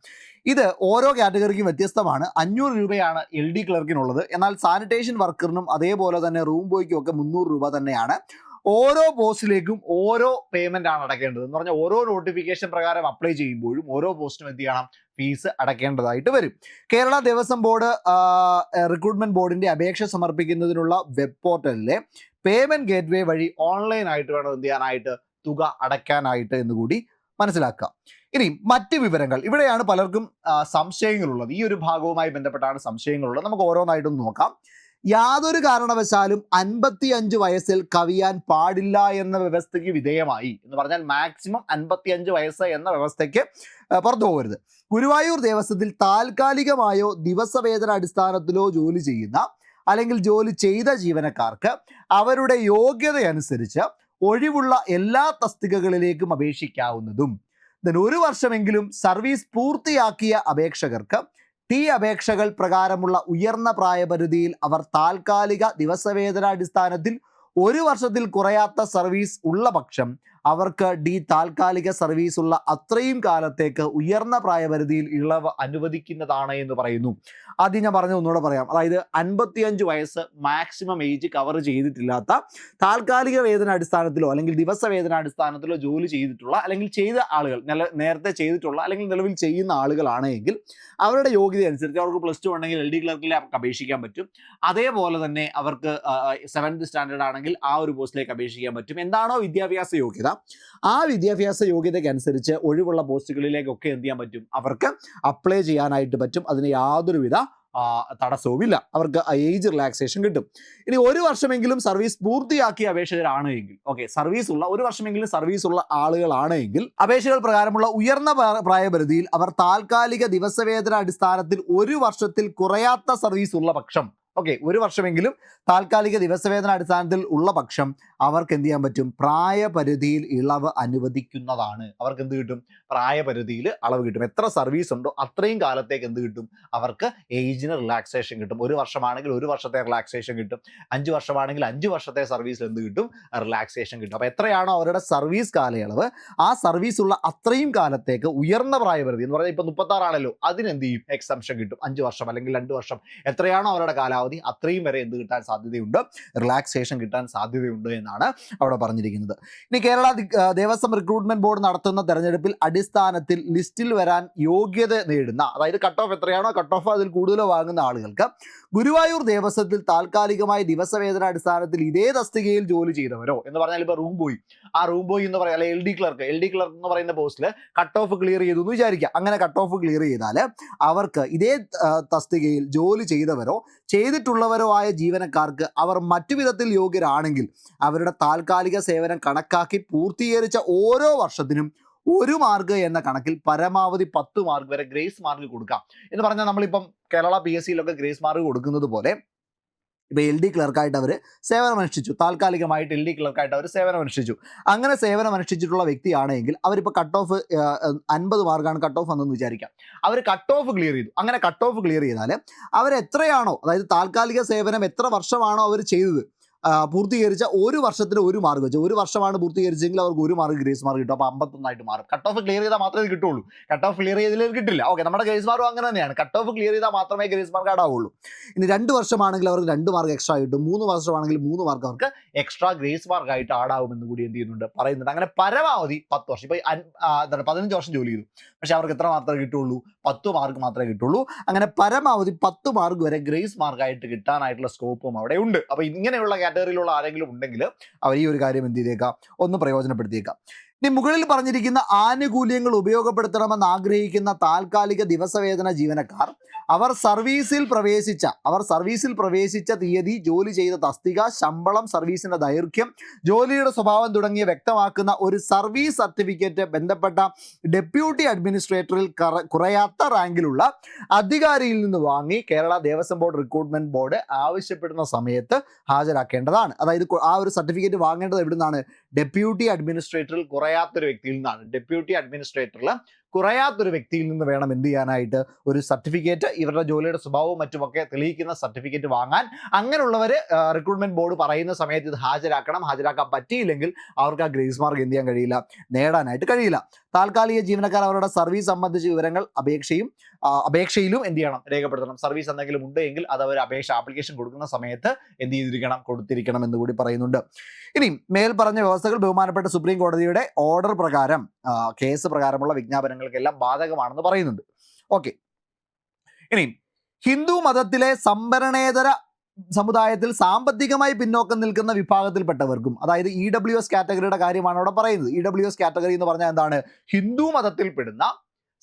ഇത് ഓരോ കാറ്റഗറിക്കും വ്യത്യസ്തമാണ്. അഞ്ഞൂറ് രൂപയാണ് എൽ ഡി ക്ലർക്കിനുള്ളത് എന്നാൽ സാനിറ്റേഷൻ വർക്കറിനും അതേപോലെ തന്നെ റൂം ബോയ്ക്കും ഒക്കെ മുന്നൂറ് രൂപ തന്നെയാണ്. ഓരോ പോസ്റ്റിലേക്കും ഓരോ പേയ്മെന്റ് ആണ് അടക്കേണ്ടത് എന്ന് പറഞ്ഞാൽ ഓരോ നോട്ടിഫിക്കേഷൻ പ്രകാരം അപ്ലൈ ചെയ്യുമ്പോഴും ഓരോ പോസ്റ്റിനും എന്ത് ചെയ്യണം? ഫീസ് അടക്കേണ്ടതായിട്ട് വരും. കേരള ദേവസ്വം ബോർഡ് റിക്രൂട്ട്മെന്റ് ബോർഡിന്റെ അപേക്ഷ സമർപ്പിക്കുന്നതിനുള്ള വെബ് പോർട്ടലിലെ പേയ്മെന്റ് ഗേറ്റ്വേ വഴി ഓൺലൈനായിട്ട് വേണം എന്ത് ചെയ്യാനായിട്ട് തുക അടയ്ക്കാനായിട്ട് എന്ന് കൂടി മനസ്സിലാക്കുക. ഇനി മറ്റ് വിവരങ്ങൾ. ഇവിടെയാണ് പലർക്കും സംശയങ്ങളുള്ളത്. ഈ ഒരു ഭാഗവുമായി ബന്ധപ്പെട്ടാണ് സംശയങ്ങളുള്ളത്. നമുക്ക് ഓരോന്നായിട്ടും നോക്കാം. യാതൊരു കാരണവശാലും അൻപത്തി അഞ്ച് വയസ്സിൽ കവിയാൻ പാടില്ല എന്ന വ്യവസ്ഥയ്ക്ക് വിധേയമായി. എന്ന് പറഞ്ഞാൽ മാക്സിമം അൻപത്തി അഞ്ച് വയസ്സ് എന്ന വ്യവസ്ഥയ്ക്ക് പുറത്തു പോകരുത്. ഗുരുവായൂർ ദേവസ്വത്തിൽ താൽക്കാലികമായോ ദിവസവേതന അടിസ്ഥാനത്തിലോ ജോലി ചെയ്യുന്ന അല്ലെങ്കിൽ ജോലി ചെയ്ത ജീവനക്കാർക്ക് അവരുടെ യോഗ്യത അനുസരിച്ച് ഒഴിവുള്ള എല്ലാ തസ്തികകളിലേക്കും അപേക്ഷിക്കാവുന്നതും. then ഒരു വർഷമെങ്കിലും സർവീസ് പൂർത്തിയാക്കിയ അപേക്ഷകർക്ക് ടി അപേക്ഷകൾ പ്രകാരമുള്ള ഉയർന്ന പ്രായപരിധിയിൽ അവർ താൽക്കാലിക ദിവസവേതനാടിസ്ഥാനത്തിൽ ഒരു വർഷത്തിൽ കുറയാത്ത സർവീസ് ഉള്ള പക്ഷം അവർക്ക് ഡി താൽക്കാലിക സർവീസ് ഉള്ള അത്രയും കാലത്തേക്ക് ഉയർന്ന പ്രായപരിധിയിൽ ഇളവ് അനുവദിക്കുന്നതാണ് എന്ന് പറയുന്നു. ആദ്യം ഞാൻ പറഞ്ഞ ഒന്നുകൂടെ പറയാം. അതായത് അൻപത്തിയഞ്ച് വയസ്സ് മാക്സിമം ഏജ് കവർ ചെയ്തിട്ടില്ലാത്ത താൽക്കാലിക വേതന അടിസ്ഥാനത്തിലോ അല്ലെങ്കിൽ ദിവസ വേതന അടിസ്ഥാനത്തിലോ ജോലി ചെയ്തിട്ടുള്ള അല്ലെങ്കിൽ ചെയ്ത ആളുകൾ നേരത്തെ ചെയ്തിട്ടുള്ള അല്ലെങ്കിൽ നിലവിൽ ചെയ്യുന്ന ആളുകളാണ് എങ്കിൽ അവരുടെ യോഗ്യത അനുസരിച്ച് അവർക്ക് പ്ലസ് ടു ഉണ്ടെങ്കിൽ എൽ ഡി ക്ലർക്കിൽ അവർക്ക് അപേക്ഷിക്കാൻ പറ്റും. അതേപോലെ തന്നെ അവർക്ക് സെവൻത് സ്റ്റാൻഡേർഡ് ആണെങ്കിൽ ആ ഒരു പോസ്റ്റിലേക്ക് അപേക്ഷിക്കാൻ പറ്റും. എന്താണോ വിദ്യാഭ്യാസ യോഗ്യത? ആ വിദ്യാഭ്യാസ യോഗ്യതയ്ക്ക് അനുസരിച്ച് ഒഴിവുള്ള പോസ്റ്റുകളിലേക്കൊക്കെ എന്ത് ചെയ്യാൻ പറ്റും? അവർക്ക് അപ്ലൈ ചെയ്യാനായിട്ട് പറ്റും. അതിന് യാതൊരുവിധ തടസ്സവുമില്ല. അവർക്ക് ഏജ് റിലാക്സേഷൻ കിട്ടും. ഇനി ഒരു വർഷമെങ്കിലും സർവീസ് പൂർത്തിയാക്കിയ അപേക്ഷകരാണ് എങ്കിൽ ഓക്കെ സർവീസ് ഉള്ള ഒരു വർഷമെങ്കിലും സർവീസ് ഉള്ള ആളുകളാണ് എങ്കിൽ അപേക്ഷകൾ പ്രകാരമുള്ള ഉയർന്ന പ്രായപരിധിയിൽ അവർ താൽക്കാലിക ദിവസവേതന അടിസ്ഥാനത്തിൽ ഒരു വർഷത്തിൽ കുറയാത്ത സർവീസ് ഉള്ള പക്ഷം ഓക്കെ ഒരു വർഷമെങ്കിലും താൽക്കാലിക ദിവസവേതന അടിസ്ഥാനത്തിൽ ഉള്ള പക്ഷം അവർക്ക് എന്ത് ചെയ്യാൻ പറ്റും? പ്രായപരിധിയിൽ ഇളവ് അനുവദിക്കുന്നതാണ്. അവർക്ക് എന്ത് കിട്ടും? പ്രായപരിധിയിൽ അളവ് കിട്ടും. എത്ര സർവീസ് ഉണ്ടോ അത്രയും കാലത്തേക്ക് എന്ത് കിട്ടും? അവർക്ക് ഏജിന് റിലാക്സേഷൻ കിട്ടും. ഒരു വർഷമാണെങ്കിൽ ഒരു വർഷത്തെ റിലാക്സേഷൻ കിട്ടും. അഞ്ച് വർഷമാണെങ്കിൽ അഞ്ച് വർഷത്തെ സർവീസിൽ എന്ത് കിട്ടും? റിലാക്സേഷൻ കിട്ടും. അപ്പോൾ എത്രയാണോ അവരുടെ സർവീസ് കാലയളവ് ആ സർവീസ് ഉള്ള അത്രയും കാലത്തേക്ക് ഉയർന്ന പ്രായപരിധി എന്ന് പറഞ്ഞാൽ ഇപ്പോൾ മുപ്പത്താറാണല്ലോ. അതിനെന്ത് ചെയ്യും എക്സംഷൻ കിട്ടും. അഞ്ച് വർഷം അല്ലെങ്കിൽ രണ്ട് വർഷം. എത്രയാണോ അവരുടെ കാലാവധി? അത്രയും വരെ എന്ത് കിട്ടാൻ സാധ്യതയുണ്ട്? റിലാക്സേഷൻ കിട്ടാൻ സാധ്യതയുണ്ട് എന്നാണ്. അവിടെ പറഞ്ഞിരിക്കുന്നത്. ഇനി കേരള ദേവസ്വം റിക്രൂട്ട്മെന്റ് ബോർഡ് നടത്തുന്ന തെരഞ്ഞെടുപ്പിൽ അടിസ്ഥാനത്തിൽ ലിസ്റ്റിൽ വരാൻ യോഗ്യത നേടുന്ന അതായത് കട്ട് ഓഫ് എത്രയാണോ കട്ട് ഓഫ് അതിൽ കൂടുതലോ വാങ്ങുന്ന ആളുകൾക്ക് ഗുരുവായൂർ ദേവസ്വത്തിൽ താൽക്കാലികമായി ദിവസവേതന അടിസ്ഥാനത്തിൽ ഇതേ തസ്തികയിൽ ജോലി ചെയ്തവരോ എന്ന് പറഞ്ഞാൽ ഇപ്പൊ റൂം ബോയ് ആ റൂം ബോയ് എന്ന് പറയാം അല്ലെങ്കിൽ L D clerk L D clerk എന്ന് പറയുന്ന പോസ്റ്റിൽ കട്ട് ഓഫ് ക്ലിയർ ചെയ്തു എന്ന് വിചാരിക്കുക. അങ്ങനെ കട്ട് ഓഫ് ക്ലിയർ ചെയ്താൽ അവർക്ക് ഇതേ തസ്തികയിൽ ജോലി ചെയ്തവരോ ചെയ്തിട്ടുള്ളവരോ ആയ ജീവനക്കാർക്ക് അവർ മറ്റു വിധത്തിൽ യോഗ്യരാണെങ്കിൽ അവരുടെ താൽക്കാലിക സേവനം കണക്കാക്കി പൂർത്തീകരിച്ച ഓരോ വർഷത്തിനും ഒരു മാർക്ക് എന്ന കണക്കിൽ പരമാവധി പത്ത് മാർക്ക് വരെ ഗ്രേസ് മാർക്ക് കൊടുക്കാം. എന്ന് പറഞ്ഞാൽ നമ്മളിപ്പം കേരള പി എസ് സിയിലൊക്കെ ഗ്രേസ് മാർക്ക് കൊടുക്കുന്നത് പോലെ ഇപ്പോൾ എൽ ഡി ക്ലർക്കായിട്ട് അവർ സേവനം അനുഷ്ഠിച്ചു. താൽക്കാലികമായിട്ട് എൽ ഡി ക്ലർക്കായിട്ട് അവർ സേവനം അനുഷ്ഠിച്ചു. അങ്ങനെ സേവനമനുഷ്ഠിച്ചിട്ടുള്ള വ്യക്തിയാണെങ്കിൽ അവരിപ്പോൾ കട്ട് ഓഫ് അൻപത് മാർക്കാണ് കട്ട് ഓഫ് വന്നെന്ന് വിചാരിക്കാം. അവർ കട്ട് ഓഫ് ക്ലിയർ ചെയ്തു. അങ്ങനെ കട്ട് ഓഫ് ക്ലിയർ ചെയ്താൽ അവർ എത്രയാണോ അതായത് താൽക്കാലിക സേവനം എത്ര വർഷമാണോ അവർ ചെയ്തത് പൂർത്തീകരിച്ച ഒരു വർഷത്തിന് ഒരു മാർക്ക് വെച്ച്. ഒരു വർഷമാണ് പൂർത്തീകരിച്ചെങ്കിൽ അവർക്ക് ഒരു മാർക്ക് ഗ്രേസ് മാർക്ക് കിട്ടും. അപ്പോൾ അമ്പത്തൊന്നായിട്ട് മാറും. കട്ട് ഓഫ് ക്ലിയർ ചെയ്താൽ മാത്രമേ കിട്ടുള്ളൂ. കട്ട് ഓഫ് ക്ലിയർ ചെയ്തതിൽ കിട്ടില്ല. ഓക്കെ നമ്മുടെ ഗ്രേസ് മാർക്കും അങ്ങനെ തന്നെയാണ്. കട്ട് ഓഫ് ക്ലിയർ ചെയ്താൽ മാത്രമേ ഗ്രേസ് മാർക്ക് ആടാവുള്ളൂ ഇനി രണ്ട് വർഷമാണെങ്കിൽ അവർക്ക് രണ്ട് മാർക്ക് എക്സ്ട്രാ കിട്ടും. മൂന്ന് വർഷമാണെങ്കിൽ മൂന്ന് മാർക്ക് അവർക്ക് എക്സ്ട്രാ ഗ്രേസ് മാർക്ക് ആയിട്ട് ആടാവുമെന്ന് കൂടി എന്ത് ചെയ്യുന്നുണ്ട് പറയുന്നുണ്ട്. അങ്ങനെ പരമാവധി പത്ത് വർഷം. ഇപ്പൊ അൻ- എന്താണ് പതിനഞ്ച് വർഷം ജോലി ചെയ്തു. പക്ഷേ അവർക്ക് എത്ര മാത്രമേ കിട്ടുള്ളൂ? പത്ത് മാർക്ക് മാത്രമേ കിട്ടുള്ളൂ. അങ്ങനെ പരമാവധി പത്ത് മാർക്ക് വരെ ഗ്രേസ് മാർക്കായിട്ട് കിട്ടാനായിട്ടുള്ള സ്കോപ്പും അവിടെ ഉണ്ട്. അപ്പോൾ ഇങ്ങനെയുള്ള കാറ്റഗറിയിലുള്ള ആരെങ്കിലും ഉണ്ടെങ്കിൽ അവർ ഈ ഒരു കാര്യം എന്ത് ചെയ്തേക്കാം? ഒന്ന് പ്രയോജനപ്പെടുത്തിയേക്കാം. ഇനി മുകളിൽ പറഞ്ഞിരിക്കുന്ന ആനുകൂല്യങ്ങൾ ഉപയോഗപ്പെടുത്തണമെന്ന് ആഗ്രഹിക്കുന്ന താൽക്കാലിക ദിവസവേതന ജീവനക്കാർ അവർ സർവീസിൽ പ്രവേശിച്ച അവർ സർവീസിൽ പ്രവേശിച്ച തീയതി ജോലി ചെയ്ത തസ്തിക ശമ്പളം സർവീസിന്റെ ദൈർഘ്യം ജോലിയുടെ സ്വഭാവം തുടങ്ങിയ വ്യക്തമാക്കുന്ന ഒരു സർവീസ് സർട്ടിഫിക്കറ്റ് ബന്ധപ്പെട്ട ഡെപ്യൂട്ടി അഡ്മിനിസ്ട്രേറ്ററിൽ കുറയാത്ത റാങ്കിലുള്ള അധികാരിയിൽ നിന്ന് വാങ്ങി Kerala Devaswom board recruitment board ആവശ്യപ്പെടുന്ന സമയത്ത് ഹാജരാക്കേണ്ടതാണ്. അതായത് ആ ഒരു സർട്ടിഫിക്കറ്റ് വാങ്ങേണ്ടത് എവിടെ നിന്നാണ് ഡെപ്യൂട്ടി അഡ്മിനിസ്ട്രേറ്ററിൽ കുറയാത്തൊരു വ്യക്തിയിൽ നിന്നാണ്. ഡെപ്യൂട്ടി അഡ്മിനിസ്ട്രേറ്ററിൽ കുറയാത്തൊരു വ്യക്തിയിൽ നിന്ന് വേണം എന്ത് ചെയ്യാനായിട്ട് ഒരു സർട്ടിഫിക്കറ്റ് ഇവരുടെ ജോലിയുടെ സ്വഭാവവും മറ്റുമൊക്കെ തെളിയിക്കുന്ന സർട്ടിഫിക്കറ്റ് വാങ്ങാൻ. അങ്ങനെയുള്ളവർ റിക്രൂട്ട്മെന്റ് ബോർഡ് പറയുന്ന സമയത്ത് ഇത് ഹാജരാക്കണം. ഹാജരാക്കാൻ പറ്റിയില്ലെങ്കിൽ അവർക്ക് ആ ഗ്രേസ് മാർക്ക് എന്ത് ചെയ്യാൻ കഴിയില്ല? നേടാനായിട്ട് കഴിയില്ല. താൽക്കാലിക ജീവനക്കാർ അവരുടെ സർവീസ് സംബന്ധിച്ച വിവരങ്ങൾ അപേക്ഷയും അപേക്ഷയിലും എന്ത് ചെയ്യണം? രേഖപ്പെടുത്തണം. സർവീസ് എന്തെങ്കിലും ഉണ്ട് എങ്കിൽ അത് അവർ അപേക്ഷ ആപ്ലിക്കേഷൻ കൊടുക്കുന്ന സമയത്ത് എന്ത് ചെയ്തിരിക്കണം? കൊടുത്തിരിക്കണം എന്ന് കൂടി പറയുന്നുണ്ട്. ഇനി മേൽ പറഞ്ഞ വ്യവസ്ഥകൾ ബഹുമാനപ്പെട്ട സുപ്രീം കോടതിയുടെ ഓർഡർ പ്രകാരം കേസ് പ്രകാരമുള്ള വിജ്ഞാപനങ്ങൾക്കെല്ലാം ബാധകമാണെന്ന് പറയുന്നുണ്ട്. ഓക്കെ. ഇനി ഹിന്ദു മതത്തിലെ സംഭരണേതര സമുദായത്തിൽ സാമ്പത്തികമായി പിന്നോക്കം നിൽക്കുന്ന വിഭാഗത്തിൽപ്പെട്ടവർക്കും അതായത് ഇ ഡബ്ല്യു എസ് കാറ്റഗറിയുടെ കാര്യമാണ് അവിടെ പറയുന്നത്. ഇ ഡബ്ല്യു എസ് കാറ്റഗറി എന്ന് പറഞ്ഞാൽ എന്താണ്? ഹിന്ദു മതത്തിൽപ്പെടുന്ന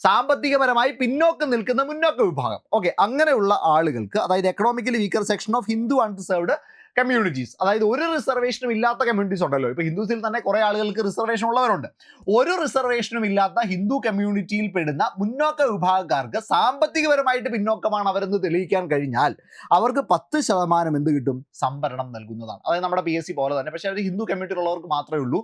സാമ്പത്തികപരമായി പിന്നോക്കം നിൽക്കുന്ന മുന്നോക്ക വിഭാഗം. ഓക്കെ അങ്ങനെയുള്ള ആളുകൾക്ക് അതായത് economically weaker section of Hindu unreserved communities അതായത് ഒരു റിസർവേഷനും ഇല്ലാത്ത കമ്മ്യൂണിറ്റീസ് ഉണ്ടല്ലോ. ഇപ്പോൾ ഹിന്ദുസിൽ തന്നെ കുറേ ആളുകൾക്ക് റിസർവേഷൻ ഉള്ളവരുണ്ട്. ഒരു റിസർവേഷനും ഇല്ലാത്ത ഹിന്ദു കമ്മ്യൂണിറ്റിയിൽ പെടുന്ന മുന്നോക്ക വിഭാഗക്കാർക്ക് സാമ്പത്തികപരമായിട്ട് പിന്നോക്കമാണ് അവരെന്ന് തെളിയിക്കാൻ കഴിഞ്ഞാൽ അവർക്ക് പത്ത് ശതമാനം എന്ത് കിട്ടും? സംവരണം നൽകുന്നതാണ്. അതായത് നമ്മുടെ പി എസ് സി പോലെ തന്നെ. പക്ഷേ അവർ ഹിന്ദു കമ്മ്യൂണിറ്റിയിലുള്ളവർക്ക് മാത്രമേ ഉള്ളൂ.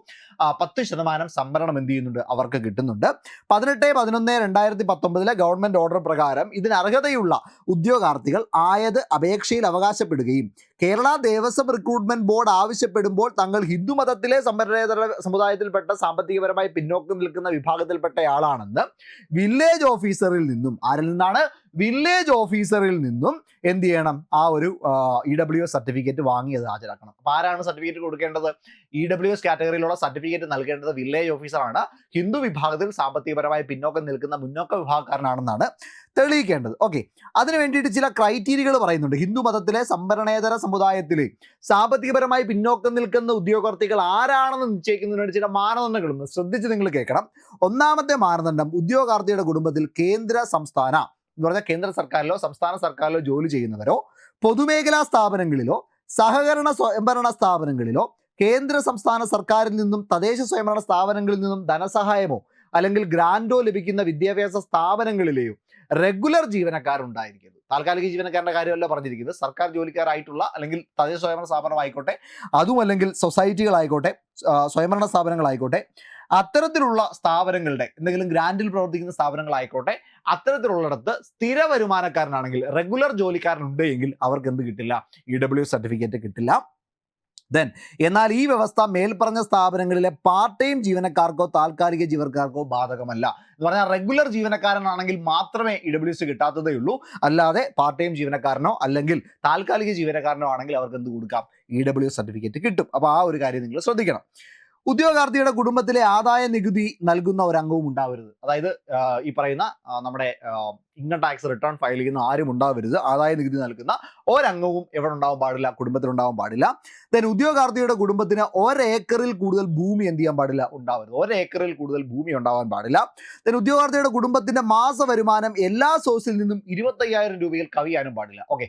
പത്ത് ശതമാനം സംവരണം എന്ത് ചെയ്യുന്നുണ്ട്? അവർക്ക് കിട്ടുന്നുണ്ട്. പതിനെട്ട് പതിനൊന്ന് രണ്ടായിരത്തി പത്തൊമ്പതിലെ ഗവൺമെന്റ് ഓർഡർ പ്രകാരം ഇതിന് അർഹതയുള്ള ഉദ്യോഗാർത്ഥികൾ ആയത് അപേക്ഷയിൽ അവകാശപ്പെടുകയും കേരള ദേവസ്വം റിക്രൂട്ട്മെന്റ് ബോർഡ് ആവശ്യപ്പെടുമ്പോൾ തങ്ങൾ ഹിന്ദു മതത്തിലെ സമ്പന്നേതര സമുദായത്തിൽപ്പെട്ട സാമ്പത്തികപരമായി പിന്നോക്കം നിൽക്കുന്ന വിഭാഗത്തിൽപ്പെട്ടയാളാണെന്ന് വില്ലേജ് ഓഫീസറിൽ നിന്നും ആരിൽ നിന്നാണ് വില്ലേജ് ഓഫീസറിൽ നിന്നും എന്ത് ചെയ്യണം? ആ ഒരു ഇ ഡബ്ല്യു എസ് സർട്ടിഫിക്കറ്റ് വാങ്ങിയത് ഹാജരാക്കണം. അപ്പൊ ആരാണ് സർട്ടിഫിക്കറ്റ് കൊടുക്കേണ്ടത്? ഇ ഡബ്ല്യു എസ് കാറ്റഗറിയിലുള്ള സർട്ടിഫിക്കറ്റ് നൽകേണ്ടത് വില്ലേജ് ഓഫീസറാണ് ഹിന്ദു വിഭാഗത്തിൽ സാമ്പത്തികപരമായി പിന്നോക്കം നിൽക്കുന്ന മുന്നോക്ക വിഭാഗക്കാരനാണെന്നാണ് തെളിയിക്കേണ്ടത്. ഓക്കെ അതിന് വേണ്ടിയിട്ട് ചില ക്രൈറ്റീരിയകൾ പറയുന്നുണ്ട്. ഹിന്ദു മതത്തിലെ സംവരണേതര സമുദായത്തിൽ സാമ്പത്തികപരമായി പിന്നോക്കം നിൽക്കുന്ന ഉദ്യോഗാർത്ഥികൾ ആരാണെന്ന് നിശ്ചയിക്കുന്നതിന് വേണ്ടി ചില മാനദണ്ഡങ്ങളുണ്ട്. ശ്രദ്ധിച്ച് നിങ്ങൾ കേൾക്കണം. ഒന്നാമത്തെ മാനദണ്ഡം ഉദ്യോഗാർത്ഥിയുടെ കുടുംബത്തിൽ കേന്ദ്ര സംസ്ഥാന എന്ന് പറഞ്ഞാൽ കേന്ദ്ര സർക്കാരിലോ സംസ്ഥാന സർക്കാരിലോ ജോലി ചെയ്യുന്നവരോ പൊതുമേഖലാ സ്ഥാപനങ്ങളിലോ സഹകരണ സ്വയംഭരണ സ്ഥാപനങ്ങളിലോ കേന്ദ്ര സംസ്ഥാന സർക്കാരിൽ നിന്നും തദ്ദേശ സ്വയംഭരണ സ്ഥാപനങ്ങളിൽ നിന്നും ധനസഹായമോ അല്ലെങ്കിൽ ഗ്രാൻഡോ ലഭിക്കുന്ന വിദ്യാഭ്യാസ സ്ഥാപനങ്ങളിലെയോ റെഗുലർ ജീവനക്കാരുണ്ടായിരിക്കരുത്. താൽക്കാലിക ജീവനക്കാരുടെ കാര്യമല്ല പറഞ്ഞിരിക്കുന്നത്. സർക്കാർ ജോലിക്കാരായിട്ടുള്ള അല്ലെങ്കിൽ തദ്ദേശ സ്വയംഭരണ സ്ഥാപനമായിക്കോട്ടെ അതും അല്ലെങ്കിൽ സൊസൈറ്റികളായിക്കോട്ടെ സ്വയംഭരണ സ്ഥാപനങ്ങളായിക്കോട്ടെ അത്തരത്തിലുള്ള സ്ഥാപനങ്ങളുടെ എന്തെങ്കിലും ഗ്രാൻഡിൽ പ്രവർത്തിക്കുന്ന സ്ഥാപനങ്ങളായിക്കോട്ടെ അത്തരത്തിലുള്ളിടത്ത് സ്ഥിര വരുമാനക്കാരനാണെങ്കിൽ റെഗുലർ ജോലിക്കാരനുണ്ട് എങ്കിൽ അവർക്ക് എന്ത് കിട്ടില്ല? ഇ ഡബ്ല്യു സർട്ടിഫിക്കറ്റ് കിട്ടില്ല. ദെൻ എന്നാൽ ഈ വ്യവസ്ഥ മേൽപ്പറഞ്ഞ സ്ഥാപനങ്ങളിലെ പാർട്ട് ടൈം ജീവനക്കാർക്കോ താൽക്കാലിക ജീവനക്കാർക്കോ ബാധകമല്ല. എന്ന് പറഞ്ഞാൽ റെഗുലർ ജീവനക്കാരനാണെങ്കിൽ മാത്രമേ ഇ ഡബ്ല്യു സി കിട്ടാത്തതേ ഉള്ളൂ. അല്ലാതെ പാർട്ട് ടൈം ജീവനക്കാരനോ അല്ലെങ്കിൽ താൽക്കാലിക ജീവനക്കാരനോ ആണെങ്കിൽ അവർക്ക് എന്ത് കൊടുക്കാം? ഇ ഡബ്ല്യു സർട്ടിഫിക്കറ്റ് കിട്ടും. അപ്പോൾ ആ ഒരു കാര്യം നിങ്ങൾ ശ്രദ്ധിക്കണം. ഉദ്യോഗാർത്ഥിയുടെ കുടുംബത്തിലെ ആദായ നികുതി നൽകുന്ന ഒരു അംഗവും ഉണ്ടാവരുത്. അതായത് ഈ പറയുന്ന നമ്മുടെ ഇൻകം ടാക്സ് റിട്ടേൺ ഫയൽ ചെയ്യുന്ന ആരും ഉണ്ടാവരുത്. ആദായ നികുതി നൽകുന്ന ഒരംഗവും എവിടെ ഉണ്ടാവാൻ പാടില്ല കുടുംബത്തിൽ ഉണ്ടാവാൻ പാടില്ല. ദെൻ ഉദ്യോഗാർത്ഥിയുടെ കുടുംബത്തിന് ഒരേക്കറിൽ കൂടുതൽ ഭൂമി എന്ത് ചെയ്യാൻ പാടില്ല ഉണ്ടാവരുത്. ഒരേക്കറിൽ കൂടുതൽ ഭൂമി ഉണ്ടാവാൻ പാടില്ല. ദെൻ ഉദ്യോഗാർത്ഥിയുടെ കുടുംബത്തിന്റെ മാസ വരുമാനം എല്ലാ സോഴ്സിൽ നിന്നും ഇരുപത്തയ്യായിരം രൂപയിൽ കവിയാനും പാടില്ല. ഓക്കെ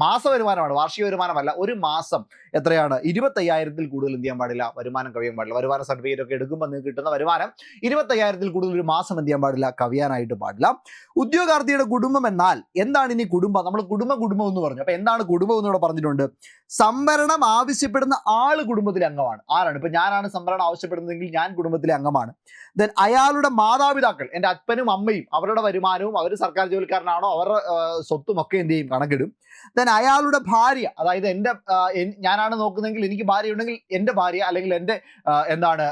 മാസ വരുമാനമാണ് വാർഷിക വരുമാനമല്ല ഒരു മാസം എത്രയാണ്? ഇരുപത്തയ്യായിരത്തിൽ കൂടുതൽ എന്ത് ചെയ്യാൻ പാടില്ല? വരുമാനം കവിയാൻ പാടില്ല. വരുമാന സർട്ടിഫിക്കറ്റ് ഒക്കെ എടുക്കുമ്പോൾ നിങ്ങൾക്ക് കിട്ടുന്ന വരുമാനം ഇരുപത്തയ്യായിരത്തിൽ കൂടുതൽ ഒരു മാസം എന്ത് ചെയ്യാൻ പാടില്ല? കവിയാനായിട്ട് പാടില്ല. ഉദ്യോഗാർത്ഥിയുടെ കുടുംബം എന്നാൽ എന്താണ് ഇനി കുടുംബം? നമ്മൾ കുടുംബ കുടുംബം എന്ന് പറഞ്ഞു. അപ്പൊ എന്താണ് കുടുംബം എന്ന് ഇവിടെ പറഞ്ഞിട്ടുണ്ട്? സംവരണം ആവശ്യപ്പെടുന്ന ആൾ കുടുംബത്തിലെ അംഗമാണ്. ആരാണ്? ഇപ്പൊ ഞാനാണ് സംവരണം ആവശ്യപ്പെടുന്നതെങ്കിൽ ഞാൻ കുടുംബത്തിലെ അംഗമാണ്. ദെൻ അയാളുടെ മാതാപിതാക്കൾ എന്റെ അപ്പനും അമ്മയും അവരുടെ വരുമാനവും അവർ സർക്കാർ ജോലിക്കാരനാണോ? അവരുടെ സ്വത്തും ഒക്കെ എന്ത് ചെയ്യും? കണക്കിടും. ദെൻ അയാളുടെ ഭാര്യ അതായത് എന്റെ ഞാനാണ് നോക്കുന്നതെങ്കിൽ എനിക്ക് ഭാര്യ ഉണ്ടെങ്കിൽ എന്റെ ഭാര്യ അല്ലെങ്കിൽ എന്റെ എന്താണ്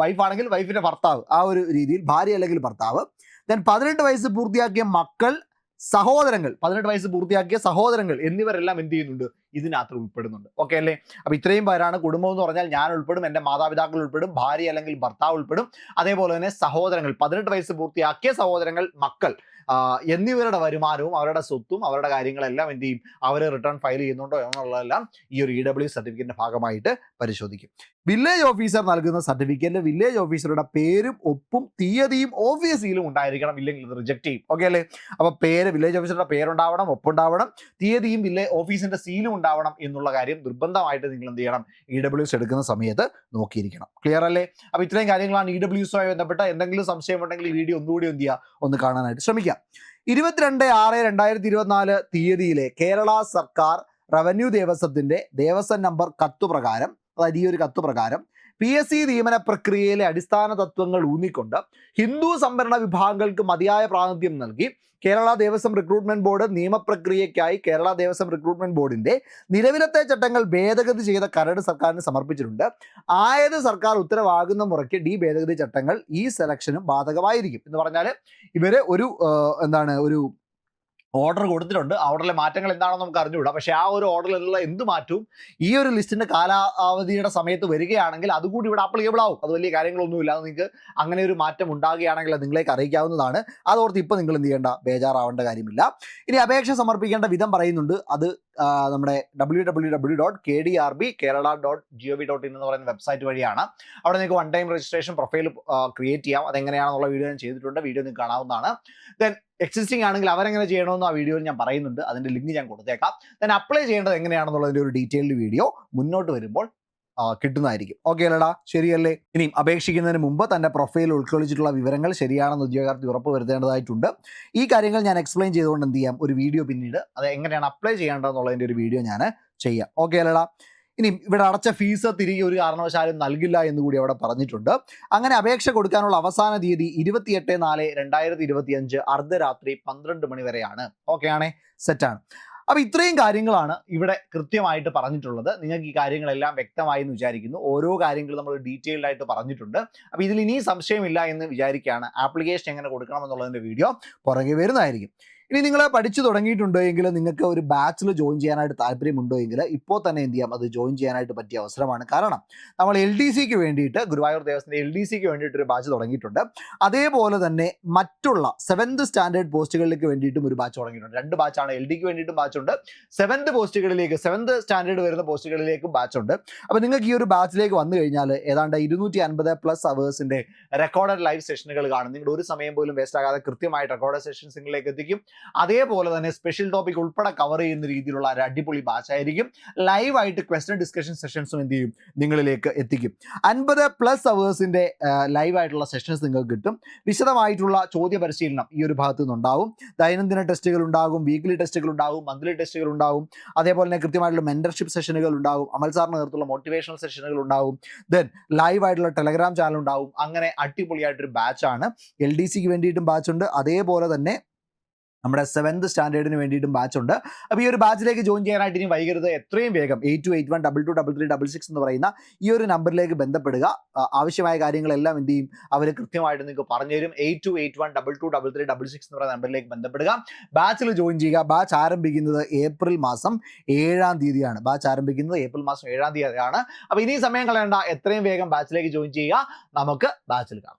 വൈഫ് ആണെങ്കിൽ വൈഫിന്റെ ഭർത്താവ് ആ ഒരു രീതിയിൽ ഭാര്യ അല്ലെങ്കിൽ ഭർത്താവ്. ദെൻ പതിനെട്ട് വയസ്സ് പൂർത്തിയാക്കിയ മക്കൾ സഹോദരങ്ങൾ പതിനെട്ട് വയസ്സ് പൂർത്തിയാക്കിയ സഹോദരങ്ങൾ എന്നിവരെല്ലാം എന്ത് ചെയ്യുന്നുണ്ട്? ഇതിനകത്ത് ഉൾപ്പെടുന്നുണ്ട്. ഓക്കെ അല്ലേ? അപ്പൊ ഇത്രയും പേരാണ് കുടുംബം എന്ന് പറഞ്ഞാൽ ഞാൻ ഉൾപ്പെടും എന്റെ മാതാപിതാക്കൾ ഉൾപ്പെടും ഭാര്യ അല്ലെങ്കിൽ ഭർത്താവ് ഉൾപ്പെടും. അതേപോലെ തന്നെ സഹോദരങ്ങൾ പതിനെട്ട് വയസ്സ് പൂർത്തിയാക്കിയ സഹോദരങ്ങൾ മക്കൾ. എന്നിവരുടെ വരുമാനവും അവരുടെ സ്വത്തും അവരുടെ കാര്യങ്ങളെല്ലാം എന്ത് ചെയ്യും? അവർ റിട്ടേൺ ഫയൽ ചെയ്യുന്നുണ്ടോ എന്നുള്ളതെല്ലാം ഈ ഒരു ഇ ഡബ്ല്യു സർട്ടിഫിക്കറ്റിന്റെ ഭാഗമായിട്ട് പരിശോധിക്കും. വില്ലേജ് ഓഫീസർ നൽകുന്ന സർട്ടിഫിക്കറ്റിൽ വില്ലേജ് ഓഫീസറുടെ പേരും ഒപ്പും തീയതിയും ഓഫീസിലും സീലും ഉണ്ടായിരിക്കണം. ഇല്ലെങ്കിൽ ഇത് റിജക്ട് ചെയ്യും. ഓക്കെ അല്ലേ? അപ്പോൾ പേര് വില്ലേജ് ഓഫീസറുടെ പേരുണ്ടാവണം ഒപ്പുണ്ടാവണം തീയതിയും വില്ലേജ് ഓഫീസിന്റെ സീലും ഉണ്ടാവണം എന്നുള്ള കാര്യം നിർബന്ധമായിട്ട് നിങ്ങൾ എന്ത് ചെയ്യണം? ഇ ഡബ്ല്യൂസ് എടുക്കുന്ന സമയത്ത് നോക്കിയിരിക്കണം. ക്ലിയർ അല്ലേ? അപ്പോൾ ഇത്രയും കാര്യങ്ങളാണ് ഇ ഡബ്ല്യൂസുമായി ബന്ധപ്പെട്ട എന്തെങ്കിലും സംശയമുണ്ടെങ്കിൽ ഈ വീഡിയോ ഒന്നുകൂടി എന്ത് ചെയ്യുക? ഒന്ന് കാണാനായിട്ട് ശ്രമിക്കാം ഇരുപത്തിരണ്ട് ആറ് രണ്ടായിരത്തി ഇരുപത്തിനാല് തീയതിയിലെ കേരള സർക്കാർ റവന്യൂ ദേവസ്വത്തിന്റെ ദേവസ്വം നമ്പർ കത്ത് പ്രകാരം അതായത് ഈ ഒരു കത്ത് പ്രകാരം പി എസ് സി നിയമന പ്രക്രിയയിലെ അടിസ്ഥാന തത്വങ്ങൾ ഊന്നിക്കൊണ്ട് ഹിന്ദു സംവരണ വിഭാഗങ്ങൾക്ക് മതിയായ പ്രാതിനിധ്യം നൽകി കേരള ദേവസ്വം റിക്രൂട്ട്മെന്റ് ബോർഡ് നിയമപ്രക്രിയയ്ക്കായി കേരള ദേവസ്വം റിക്രൂട്ട്മെന്റ് ബോർഡിന്റെ നിലവിലത്തെ ചട്ടങ്ങൾ ഭേദഗതി ചെയ്ത കരട് സർക്കാരിന് സമർപ്പിച്ചിട്ടുണ്ട്. ആയത് സർക്കാർ ഉത്തരവാകുന്ന മുറയ്ക്ക് ഡി ഭേദഗതി ചട്ടങ്ങൾ ഈ സെലക്ഷനും ബാധകമായിരിക്കും. എന്ന് പറഞ്ഞാൽ ഇവർ ഒരു എന്താണ് ഒരു ഓർഡർ കൊടുത്തിട്ടുണ്ട്. ഓർഡറിലെ മാറ്റങ്ങൾ എന്താണെന്ന് നമുക്ക് അറിഞ്ഞുകൂടാ. പക്ഷേ ആ ഒരു ഓർഡറിലുള്ള എന്ത് മാറ്റവും ഈ ഒരു ലിസ്റ്റിന്റെ കാലാവധിയുടെ സമയത്ത് വരികയാണെങ്കിൽ അതുകൂടി ഇവിടെ ആപ്ലിക്കബിൾ ആവും. അത് വലിയ കാര്യങ്ങളൊന്നുമില്ല. അത് നിങ്ങൾക്ക് അങ്ങനെ ഒരു മാറ്റം ഉണ്ടാകുകയാണെങ്കിൽ അത് നിങ്ങളേക്ക് അറിയിക്കാവുന്നതാണ്. അതോർത്ത് ഇപ്പോൾ നിങ്ങൾ എന്ത് ചെയ്യേണ്ട? ബേജാറാവേണ്ട കാര്യമില്ല. ഇനി അപേക്ഷ സമർപ്പിക്കേണ്ട വിധം പറയുന്നുണ്ട്. അത് നമ്മുടെ W W W dot K D R B Kerala dot G O V dot in എന്ന് പറയുന്ന വെബ്സൈറ്റ് വഴിയാണ്. അവിടെ നിങ്ങൾക്ക് one time registration profile create ചെയ്യാം. അതെങ്ങനെയാണെന്നുള്ള വീഡിയോ ഞാൻ ചെയ്തിട്ടുണ്ട്. വീഡിയോ നിങ്ങൾക്ക് കാണാവുന്നതാണ്. ദെൻ എക്സിസ്റ്റിംഗ് ആണെങ്കിൽ അവരെങ്ങനെ ചെയ്യണമെന്ന് ആ വീഡിയോയിൽ ഞാൻ പറയുന്നുണ്ട്. അതിന്റെ ലിങ്ക് ഞാൻ കൊടുത്തേക്കാം. ദെൻ അപ്ലൈ ചെയ്യേണ്ടത് എങ്ങനെയാണെന്നുള്ളതിന്റെ ഒരു ഡീറ്റെയിൽഡ് വീഡിയോ മുന്നോട്ട് വരുമ്പോൾ കിട്ടുന്നതായിരിക്കും. ഓക്കെ അല്ലടാ ശരിയല്ലേ? ഇനിയും അപേക്ഷിക്കുന്നതിന് മുമ്പ് തന്റെ പ്രൊഫൈൽ ഉൾക്കൊള്ളിച്ചിട്ടുള്ള വിവരങ്ങൾ ശരിയാണെന്ന് ഉദ്യോഗാർത്ഥി ഉറപ്പ് വരുത്തേണ്ടതായിട്ടുണ്ട്. ഈ കാര്യങ്ങൾ ഞാൻ എക്സ്പ്ലെയിൻ ചെയ്തുകൊണ്ട് എന്ത് ചെയ്യാം? ഒരു വീഡിയോ പിന്നീട് അത് എങ്ങനെയാണ് അപ്ലൈ ചെയ്യേണ്ടതെന്നുള്ളതിന്റെ ഒരു വീഡിയോ ഞാൻ ചെയ്യാം. ഓക്കെ അല്ലടാ. ഇനി ഇവിടെ അടച്ച ഫീസ് തിരികെ ഒരു കാരണവശാലും നൽകില്ല എന്ന് കൂടി അവിടെ പറഞ്ഞിട്ടുണ്ട്. അങ്ങനെ അപേക്ഷ കൊടുക്കാനുള്ള അവസാന തീയതി ഇരുപത്തിയെട്ട് നാല് രണ്ടായിരത്തി ഇരുപത്തി അഞ്ച് അർദ്ധരാത്രി പന്ത്രണ്ട് മണി വരെയാണ്. ഓക്കെ ആണേ? സെറ്റാണ് അപ്പൊ ഇത്രയും കാര്യങ്ങളാണ് ഇവിടെ കൃത്യമായിട്ട് പറഞ്ഞിട്ടുള്ളത്. നിങ്ങൾക്ക് ഈ കാര്യങ്ങളെല്ലാം വ്യക്തമായി എന്ന് വിചാരിക്കുന്നു. ഓരോ കാര്യങ്ങളും നമ്മൾ ഡീറ്റെയിൽഡ് ആയിട്ട് പറഞ്ഞിട്ടുണ്ട്. അപ്പൊ ഇതിൽ ഇനി സംശയമില്ല എന്ന് വിചാരിക്കുകയാണ്. ആപ്ലിക്കേഷൻ എങ്ങനെ കൊടുക്കണം എന്നുള്ളതിന്റെ വീഡിയോ പുറകെ വരുന്നതായിരിക്കും. ഇനി നിങ്ങൾ പഠിച്ചു തുടങ്ങിയിട്ടുണ്ടോ എങ്കിൽ നിങ്ങൾക്ക് ഒരു ബാച്ചിൽ ജോയിൻ ചെയ്യാനായിട്ട് താല്പര്യമുണ്ടോ എങ്കിൽ ഇപ്പോൾ തന്നെ എന്ത് ചെയ്യാം? അത് ജോയിൻ ചെയ്യാനായിട്ട് പറ്റിയ അവസരമാണ്. കാരണം നമ്മൾ എൽ ഡി സിക്ക് വേണ്ടിയിട്ട് ഗുരുവായൂർ ദേവസ്വത്തിന്റെ എൽ ഡി സിക്ക് വേണ്ടിയിട്ട് ഒരു ബാച്ച് തുടങ്ങിയിട്ടുണ്ട്. അതേപോലെ തന്നെ മറ്റുള്ള സെവൻത് സ്റ്റാൻഡേർഡ് പോസ്റ്റുകളിലേക്ക് വേണ്ടിയിട്ടും ഒരു ബാച്ച് തുടങ്ങിയിട്ടുണ്ട്. രണ്ട് ബാച്ചാണ് എൽ ഡിക്ക് വേണ്ടിയിട്ടും ബാച്ചുണ്ട് സെവൻത് പോസ്റ്റുകളിലേക്ക് സെവൻത് സ്റ്റാൻഡേർഡ് വരുന്ന പോസ്റ്റുകളിലേക്കും ബാച്ചുണ്ട് അപ്പോൾ നിങ്ങൾക്ക് ഈ ഒരു ബാച്ചിലേക്ക് വന്നു കഴിഞ്ഞാൽ ഏതാണ്ട് ഇരുന്നൂറ്റി അൻപത് പ്ലസ് അവേഴ്സിന്റെ റെക്കോർഡഡ് ലൈവ് സെഷനുകൾ കാണും. നിങ്ങളുടെ ഒരു സമയം പോലും വേസ്റ്റ് ആകാതെ കൃത്യമായിട്ട് റെക്കോർഡ് സെഷൻസ് നിങ്ങളിലേക്ക് എത്തിക്കും. അതേപോലെ തന്നെ സ്പെഷ്യൽ ടോപ്പിക് ഉൾപ്പെടെ കവർ ചെയ്യുന്ന രീതിയിലുള്ള ഒരു അടിപൊളി ബാച്ച് ആയിരിക്കും ലൈവായിട്ട് ക്വസ്റ്റൻ ഡിസ്കഷൻ സെഷൻസും എന്ത് ചെയ്യും? നിങ്ങളിലേക്ക് എത്തിക്കും. അൻപത് പ്ലസ് അവേഴ്സിന്റെ ലൈവായിട്ടുള്ള സെഷൻസ് നിങ്ങൾക്ക് കിട്ടും. വിശദമായിട്ടുള്ള ചോദ്യ പരിശീലനം ഈ ഒരു ഭാഗത്തു നിന്നുണ്ടാവും. ദൈനംദിന ടെസ്റ്റുകൾ ഉണ്ടാകും വീക്ക്ലി ടെസ്റ്റുകൾ ഉണ്ടാകും മന്ത്ലി ടെസ്റ്റുകൾ ഉണ്ടാകും. അതേപോലെ തന്നെ കൃത്യമായിട്ടുള്ള മെന്റർഷിപ്പ് സെഷനുകൾ ഉണ്ടാകും. അമൽ സാറിന് നേതൃത്വമുള്ള മോട്ടിവേഷണൽ സെഷനുകൾ ഉണ്ടാവും ദെൻ ലൈവ് ആയിട്ടുള്ള ടെലഗ്രാം ചാനൽ ഉണ്ടാവും അങ്ങനെ അടിപൊളിയായിട്ടൊരു ബാച്ചാണ് എൽ ഡി സിക്ക് വേണ്ടിയിട്ടും ബാച്ചുണ്ട് അതേപോലെ തന്നെ നമ്മുടെ സെവൻത് സ്റ്റാൻഡേർഡിന് വേണ്ടിയിട്ടും ബാച്ച് ഉണ്ട്. അപ്പോൾ ഈ ഒരു ബാച്ചിലേക്ക് ജോയിൻ ചെയ്യാനായിട്ട് ഇനി വൈകരുത്. എത്രയും വേഗം eight two eight one double two double three double six എന്ന് പറയുന്ന ഈ ഒരു നമ്പറിലേക്ക് ബന്ധപ്പെടുക. ആവശ്യമായ കാര്യങ്ങളെല്ലാം എന്ത് ചെയ്യും? അവർ കൃത്യമായിട്ട് നിങ്ങൾക്ക് പറഞ്ഞു തരും eight two eight one double two double three double six എന്ന് പറയുന്ന നമ്പറിലേക്ക് ബന്ധപ്പെടുക. ബാച്ചിൽ ജോയിൻ ചെയ്യുക. ബാച്ച് ആരംഭിക്കുന്നത് ഏപ്രിൽ മാസം ഏഴാം തീയതിയാണ്. ബാച്ച് ആരംഭിക്കുന്നത് ഏപ്രിൽ മാസം ഏഴാം തീയതിയാണ്. അപ്പോൾ ഇനി സമയം കളയണ്ട. എത്രയും വേഗം ബാച്ചിലേക്ക് ജോയിൻ ചെയ്യുക. നമുക്ക് ബാച്ചിൽ കാണാം.